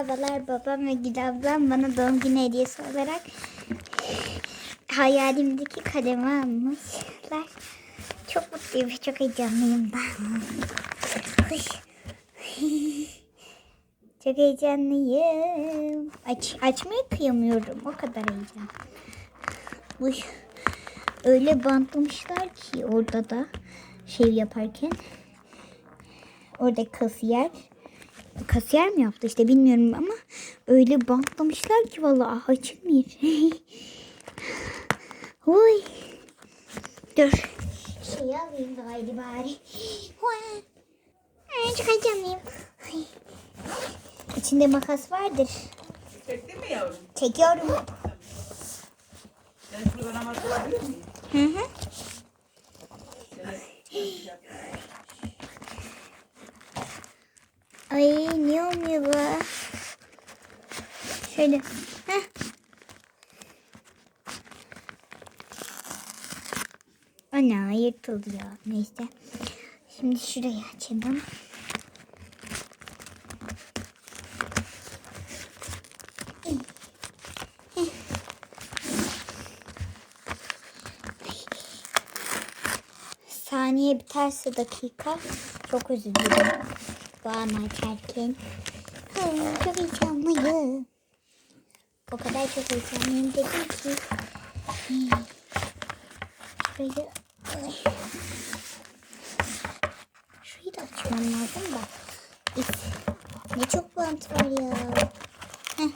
Merhabalar babam ve Gül ablam bana doğum günü hediyesi olarak hayalimdeki kalemi almışlar. Çok mutluyum ve çok heyecanlıyım ben. Çok heyecanlıyım. Aç, açmaya kıyamıyorum. O kadar heyecan. Uy. Öyle bantlamışlar ki orada da şey yaparken. Orada kasiyer kasiyer mi yaptı işte bilmiyorum ama öyle bantlamışlar ki vallahi açılmıyor. Huy. Dur. Şey alayım bari bari. Huy. Ay. Ay. İçinde makas vardır. Çektin mi yavrum? Çekiyorum. Sen şuradan namaz kılabilir miyim? Hı hı. Ay ne olmuyor bu? Şöyle. Heh. Ana yırtıldı ya. Neyse. Şimdi şurayı açalım. Saniye biterse dakika. Çok özür an açarken. Ay, çok heyecanlıyım. O kadar çok heyecanlıyım dedim ki. Hmm. Şurayı... Ay. Şurayı da açmam lazım da. Ne çok bant var ya. Heh.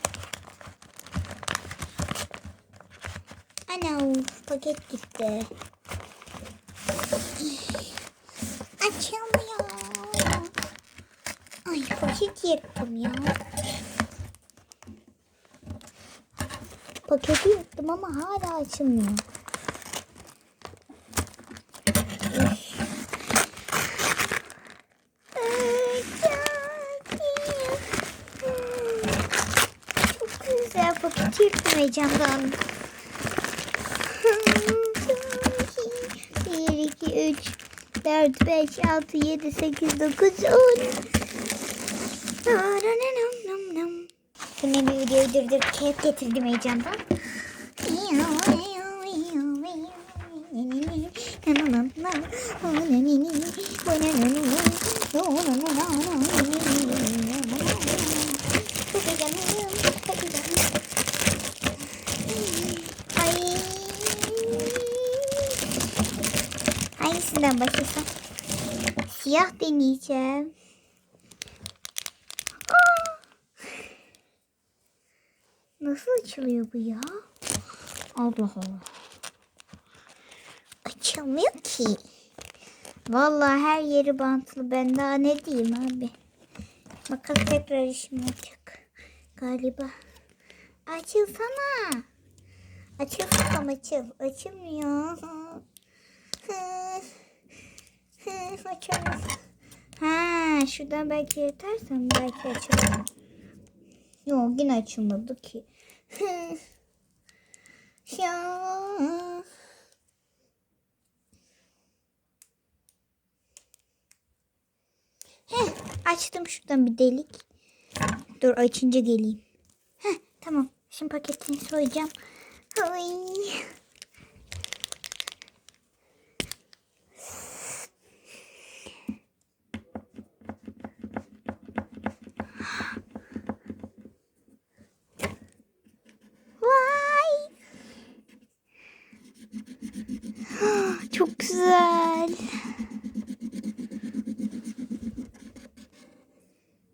Ana paket gitti. Açılmıyor. Ay paket yırttım ya. Paketi yırttım ama hala açılmıyor. Çok güzel paket yırttım heyecandan. 1, 2, 3, 4, 5, 6, 7, 8, 9, 10. Yine bir videoyu durdurup keyif getirdim heyecandan. Ay. Hangisinden başlasam? Siyah deneyeceğim. Nasıl açılıyor bu ya? Allah Allah. Açılmıyor ki. Vallahi her yeri bantlı. Ben daha ne diyeyim abi. Makas tekrar işim yapacak. Galiba. Açılsana. Açıl bakalım açıl. Açılmıyor. Açılmıyor. Ha, şuradan belki yetersem belki açılır. Yok yine açılmadı ki. ya. Heh, açtım şuradan bir delik. Dur açınca geleyim. Heh, tamam. Şimdi paketini soyacağım. Ay. Çok güzel.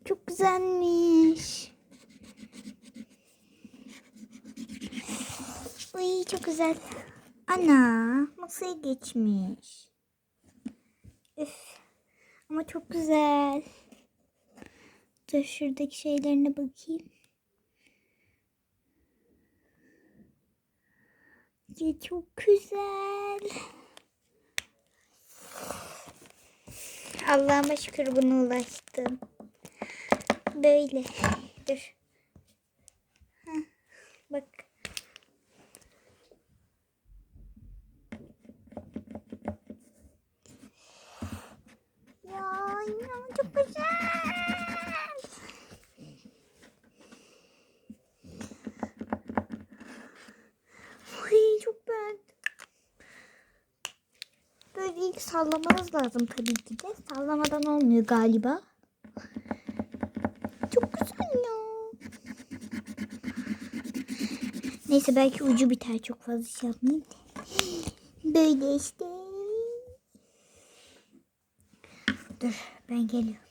Çok güzelmiş. Uy çok güzel. Ana masaya geçmiş. Üf. Ama çok güzel. Dur şuradaki şeylerine bakayım. Ya çok güzel. Allah'ıma şükür bunu ulaştım. Böyle. Dur. Bak. Ya, ya çok güzel. İlk sallamanız lazım tabii ki de. Sallamadan olmuyor galiba. Çok güzel ya. Neyse belki ucu biter çok fazla şey yapmayayım. Böyle işte. Dur ben geliyorum.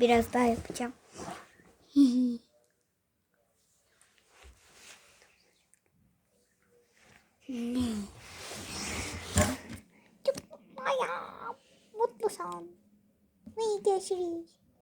Biraz daha yapacağım. Çok mutlu ya. Mutlu son. İyi görüşürüz.